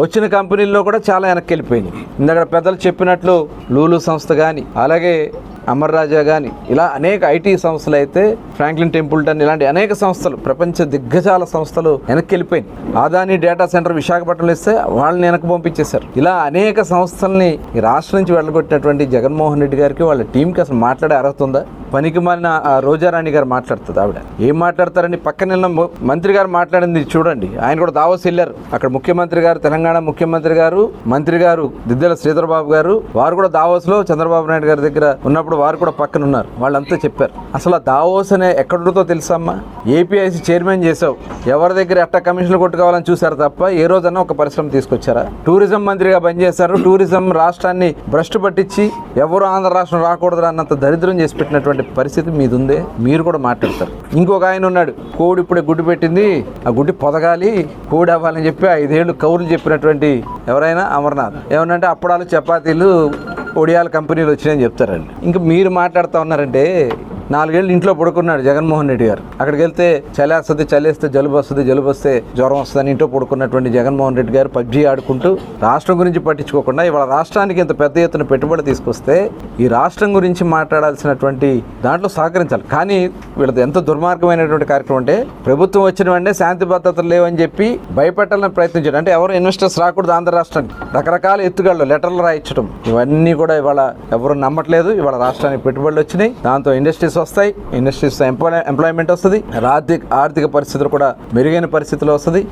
వచ్చిన కంపెనీల్లో కూడా చాలా వెనక్కి వెళ్ళిపోయినాయి ఇందాక పెద్దలు చెప్పినట్లు లూలు సంస్థ కానీ అలాగే అమర్ రాజా కానీ ఇలా అనేక ఐటీ సంస్థలు అయితే ఫ్రాంక్లిన్ టెంపుల్టన్ ఇలాంటి అనేక సంస్థలు ప్రపంచ దిగ్గజాల సంస్థలు వెనక్కి వెళ్ళిపోయినాయి ఆదాని డేటా సెంటర్ విశాఖపట్నంలో ఇస్తే వాళ్ళని వెనక్కి పంపించేశారు. ఇలా అనేక సంస్థల్ని రాష్ట్రం నుంచి వెళ్ళగొట్టినటువంటి జగన్మోహన్ రెడ్డి గారికి వాళ్ళ టీంకి అసలు మాట్లాడే అర్హత ఉందా? పనికి మాలిన ఆ రోజారాణి గారు మాట్లాడుతుంది ఆవిడ. ఏం మాట్లాడతారని పక్కన మంత్రి గారు మాట్లాడింది చూడండి. ఆయన కూడా దావోస్ వెళ్ళారు. అక్కడ ముఖ్యమంత్రి గారు తెలంగాణ ముఖ్యమంత్రి గారు మంత్రి గారు దిద్దెల శ్రీధర్ బాబు గారు వారు కూడా దావోస్లో చంద్రబాబు నాయుడు గారి దగ్గర ఉన్నప్పుడు వారు కూడా పక్కన ఉన్నారు. వాళ్ళంతా చెప్పారు. అసలు ఆ దావోస్ అనే ఎక్కడుందో తెలుసమ్మా? ఏపీఐసి చైర్మన్ చేసావు ఎవరి దగ్గర ఎట్టా కమిషన్లు కొట్టుకోవాలని చూశారు తప్ప ఏ రోజన్నా ఒక పరిశ్రమ తీసుకొచ్చారా? టూరిజం మంత్రిగా పనిచేశారు. టూరిజం రాష్ట్రాన్ని భ్రష్టు పట్టించి ఎవరు ఆంధ్ర రాష్ట్రం రాకూడదు అన్నంత దరిద్రం చేసి పెట్టినటువంటి పరిస్థితి మీదుందే? ఉందే మీరు కూడా మాట్లాడతారు. ఇంకొక ఆయన ఉన్నాడు. కోడి ఇప్పుడే గుడ్డు పెట్టింది. ఆ గుడ్డి పొదగాలి కోడి అవ్వాలని చెప్పి ఐదేళ్ళు కౌరులు చెప్పినటువంటి ఎవరైనా అమర్నాథ్. ఏమనంటే అప్పడాలు చపాతీలు ఒడియాల కంపెనీలు వచ్చినాయని చెప్తారండి. ఇంకా మీరు మాట్లాడుతూ ఉన్నారంటే నాలుగేళ్ళు ఇంట్లో పడుకున్నాడు జగన్మోహన్ రెడ్డి గారు. అక్కడికి వెళ్తే చలేస్తుంది చలేస్తే జలుబు వస్తుంది జలుబు వస్తే జ్వరం వస్తుందని ఇంట్లో పడుకున్నటువంటి జగన్మోహన్ రెడ్డి గారు పబ్జీ ఆడుకుంటూ రాష్ట్రం గురించి పట్టించుకోకుండా ఇవాళ రాష్ట్రానికి ఇంత పెద్ద ఎత్తున పెట్టుబడి తీసుకొస్తే ఈ రాష్ట్రం గురించి మాట్లాడాల్సినటువంటి దాంట్లో సహకరించాలి. కానీ వీళ్ళది ఎంత దుర్మార్గమైనటువంటి కార్యక్రమం అంటే ప్రభుత్వం వచ్చిన వెంటనే శాంతి భద్రతలు లేవని చెప్పి భయపెట్టాలని ప్రయత్నించాడు అంటే ఎవరు ఇన్వెస్టర్స్ రాకూడదు ఆంధ్ర రాష్ట్రానికి. రకరకాల ఎత్తుగాళ్ళు లెటర్లు రాయించడం. ఇవన్నీ కూడా ఇవాళ ఎవరు నమ్మట్లేదు. ఇవాళ రాష్ట్రానికి పెట్టుబడులు వచ్చినాయి. దాంతో ఇండస్ట్రీస్ వస్తాయి ఇండస్ట్రీస్ ఎంప్లాయ్ ఎంప్లాయ్మెంట్ వస్తుంది ఆర్థిక ఆర్థిక పరిస్థితులు కూడా మెరుగైన పరిస్థితులు వస్తుంది.